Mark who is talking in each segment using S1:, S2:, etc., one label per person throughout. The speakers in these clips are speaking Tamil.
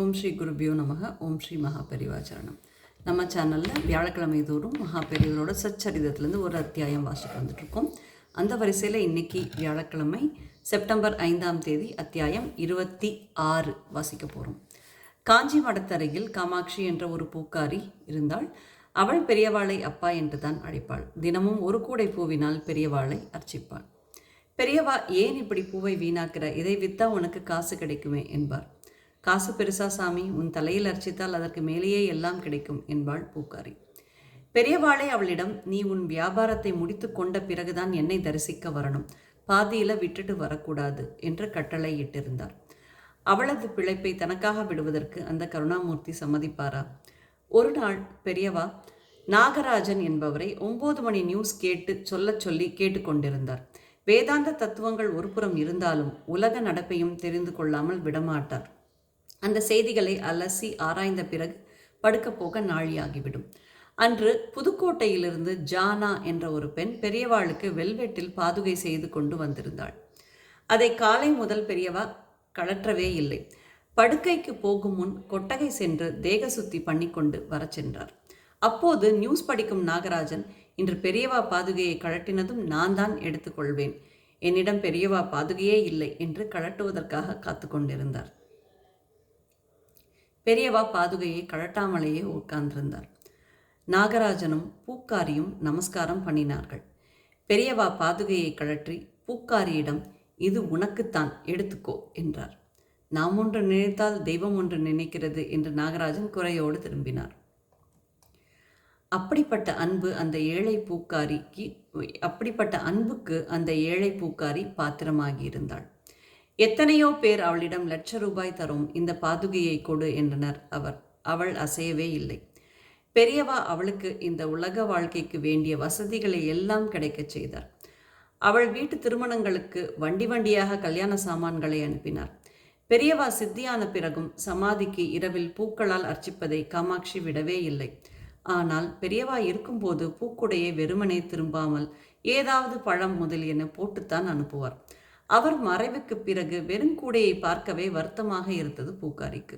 S1: ஓம் ஸ்ரீ குருபியோ நமக ஓம் ஸ்ரீ மகா பெரிவாச்சரணம் நம்ம சேனலில் வியாழக்கிழமை தோறும் மகா பெரியவரோட சச்சரிதத்துலேருந்து ஒரு அத்தியாயம் வாசிட்டு வந்துட்ருக்கோம். அந்த வரிசையில் இன்னைக்கு வியாழக்கிழமை செப்டம்பர் ஐந்தாம் தேதி அத்தியாயம் இருபத்தி ஆறு வாசிக்க போகிறோம் காஞ்சி மடத்தரையில் காமாட்சி என்ற ஒரு பூக்காரி இருந்தாள். அவள் பெரியவாளை அப்பா என்று தான் அழைப்பாள். தினமும் ஒரு கூடை பூவினால் பெரியவாளை அர்ச்சிப்பாள். பெரியவா ஏன் இப்படி பூவை வீணாக்கிற? இதை வித்தா உனக்கு காசு கிடைக்குமே என்பார். காசு பெருசா சாமி உன் தலையில் அர்ச்சித்தால் அதற்கு மேலேயே எல்லாம் கிடைக்கும் என்பாள் பூக்காரி. பெரியவாளே அவளிடம் நீ உன் வியாபாரத்தை முடித்து கொண்ட பிறகுதான் என்னை தரிசிக்க வரணும். பாதியில் விட்டுட்டு வரக்கூடாது என்று கட்டளை இட்டிருந்தார். அவளது பிழைப்பை தனக்காக விடுவதற்கு அந்த கருணாமூர்த்தி சம்மதிப்பாரா? ஒரு நாள் பெரியவா நாகராஜன் என்பவரை ஒன்பது மணி நியூஸ் கேட்டு சொல்லச் சொல்லி கேட்டுக்கொண்டிருந்தார் வேதாந்த தத்துவங்கள் ஒருபுறம் இருந்தாலும் உலக நடப்பையும் தெரிந்து கொள்ளாமல் விடமாட்டார். அந்த செய்திகளை அலசி ஆராய்ந்த பிறகு படுக்க போக நாழியாகிவிடும். அன்று புதுக்கோட்டையிலிருந்து ஜானா என்ற ஒரு பெண் பெரியவாளுக்கு வெல்வெட்டில் பாதுகை செய்து கொண்டு வந்திருந்தாள். அதை காலை முதல் பெரியவா கழற்றவே இல்லை. படுக்கைக்கு போகும் முன் கொட்டகை சென்று தேக சுத்தி பண்ணிக்கொண்டு வரச் சென்றார். அப்போது நியூஸ் படிக்கும் நாகராஜன் இன்று பெரியவா பாதுகையை கழட்டினதும் நான் தான் எடுத்துக்கொள்வேன் என்னிடம் பெரியவா பாதுகையே இல்லை என்று கழட்டுவதற்காக காத்து கொண்டிருந்தார். பெரியவா பாதுகையை கழட்டாமலேயே உட்கார்ந்திருந்தார். நாகராஜனும் பூக்காரியும் நமஸ்காரம் பண்ணினார்கள். பெரியவா பாதுகையை கழற்றி பூக்காரியிடம் இது உனக்குத்தான் எடுத்துக்கோ என்றார். நாம் ஒன்று நினைத்தால் தெய்வம் ஒன்று நினைக்கிறது என்று நாகராஜன் குறையோடு திரும்பினார். அப்படிப்பட்ட அன்பு அந்த ஏழை பூக்காரிக்கு அப்படிப்பட்ட அன்புக்கு அந்த ஏழை பூக்காரி பாத்திரமாகியிருந்தாள் எத்தனையோ பேர் அவளிடம் லட்ச ரூபாய் தரும் இந்த பாதுகையை கொடு என்றனர் அவர். அவள் அசையவே இல்லை. பெரியவா அவளுக்கு இந்த உலக வாழ்க்கைக்கு வேண்டிய வசதிகளை எல்லாம் கிடைக்கச் செய்தார். அவள் வீட்டு திருமணங்களுக்கு வண்டி வண்டியாக கல்யாண சாமான்களை அனுப்பினார். பெரியவா சித்தியான பிறகும் சமாதிக்கு இரவில் பூக்களால் அர்ச்சிப்பதை காமாட்சி விடவே இல்லை. ஆனால் பெரியவா இருக்கும்போது பூக்குடையை வெறுமனே திரும்பாமல் ஏதாவது பழம் முதலியன போட்டுத்தான் அனுப்புவார். அவர் மறைவுக்கு பிறகு வெறுங்கூடையை பார்க்கவே வருத்தமாக இருந்தது பூக்காரிக்கு.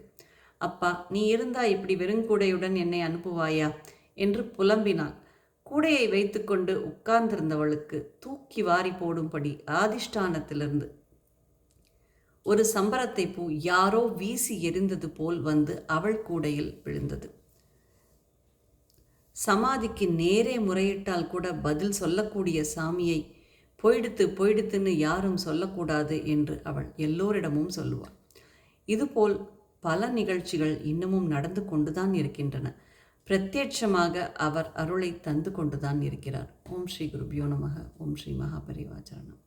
S1: அப்பா நீ இருந்தா இப்படி வெறுங்கூடையுடன் என்னை அனுப்புவாயா? என்று புலம்பினாள். கூடையை வைத்துக்கொண்டு உட்கார்ந்திருந்தவளுக்கு தூக்கி வாரி போடும்படி ஆதிஷ்டானத்திலிருந்து ஒரு சம்பரத்தை பூ யாரோ வீசி எரிந்தது போல் வந்து அவள் கூடையில் விழுந்தது. சமாதிக்கு நேரே முறையிட்டால் கூட பதில் சொல்லக்கூடிய சாமியை போயிடுத்து போயிடுத்துன்னு யாரும் சொல்லக்கூடாது என்று அவள் எல்லோரிடமும் சொல்லுவாள். இதுபோல் பல நிகழ்ச்சிகள் இன்னமும் நடந்து கொண்டுதான் இருக்கின்றன. பிரத்யட்சமாக அவர் அருளை தந்து கொண்டுதான் இருக்கிறார். ஓம் ஸ்ரீ குருபியோ நமக. ஓம் ஸ்ரீ மகாபரிவாச்சரணம்